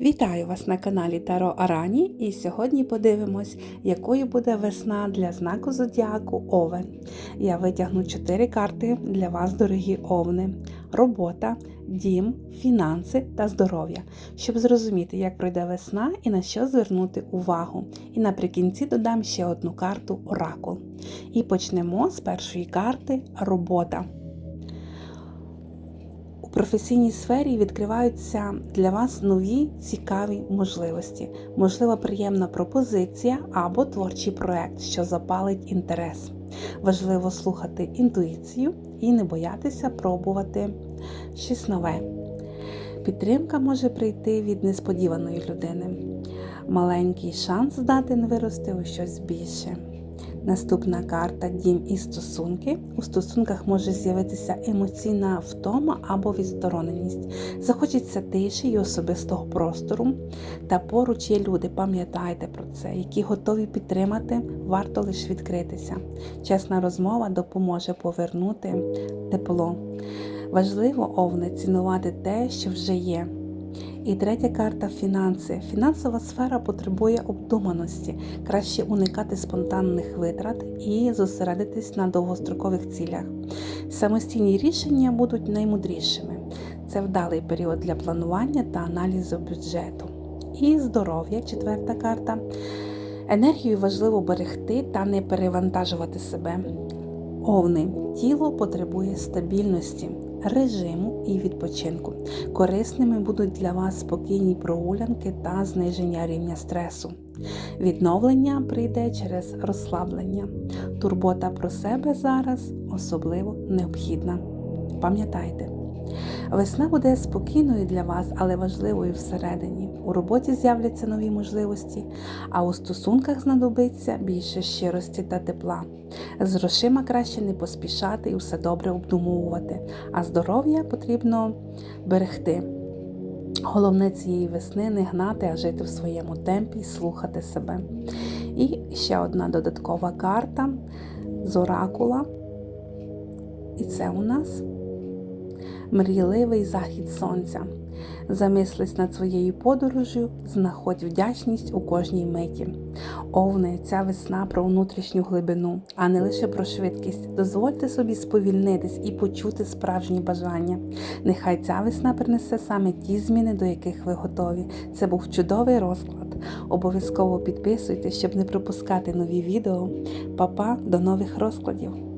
Вітаю вас на каналі Таро Арані і сьогодні подивимось, якою буде весна для знаку Зодіаку Овен. Я витягну 4 карти для вас, дорогі овни: робота, дім, фінанси та здоров'я, щоб зрозуміти, як пройде весна і на що звернути увагу. І наприкінці додам ще одну карту Оракул. І почнемо з першої карти робота. Професійній сфері відкриваються для вас нові цікаві можливості, можлива приємна пропозиція або творчий проект, що запалить інтерес. Важливо слухати інтуїцію і не боятися пробувати щось нове. Підтримка може прийти від несподіваної людини. Маленький шанс здати не вирости у щось більше. Наступна карта дім і стосунки. У стосунках може з'явитися емоційна втома або відстороненість. Захочеться тиші і особистого простору. Та поруч є люди, пам'ятайте про це, які готові підтримати, варто лише відкритися. Чесна розмова допоможе повернути тепло. Важливо овне цінувати те, що вже є. І третя карта фінанси. Фінансова сфера потребує обдуманості, краще уникати спонтанних витрат і зосередитись на довгострокових цілях. Самостійні рішення будуть наймудрішими. Це вдалий період для планування та аналізу бюджету. І здоров'я, четверта карта. Енергію важливо берегти та не перевантажувати себе. Овни тіло потребує стабільності, режиму і відпочинку. Корисними будуть для вас спокійні прогулянки та зниження рівня стресу. Відновлення прийде через розслаблення. Турбота про себе зараз особливо необхідна. Пам'ятайте, весна буде спокійною для вас, але важливою всередині. У роботі з'являться нові можливості, а у стосунках знадобиться більше щирості та тепла. З грошима краще не поспішати і все добре обдумовувати, а здоров'я потрібно берегти. Головне цієї весни не гнати, а жити в своєму темпі, слухати себе. І ще одна додаткова карта з оракула. І це у нас мрійливий захід сонця. Замислись над своєю подорожю, знаходь вдячність у кожній миті. Овни, ця весна про внутрішню глибину, а не лише про швидкість. Дозвольте собі сповільнитись і почути справжні бажання. Нехай ця весна принесе саме ті зміни, до яких ви готові. Це був чудовий розклад. Обов'язково підписуйтесь, щоб не пропускати нові відео. Па-па, до нових розкладів!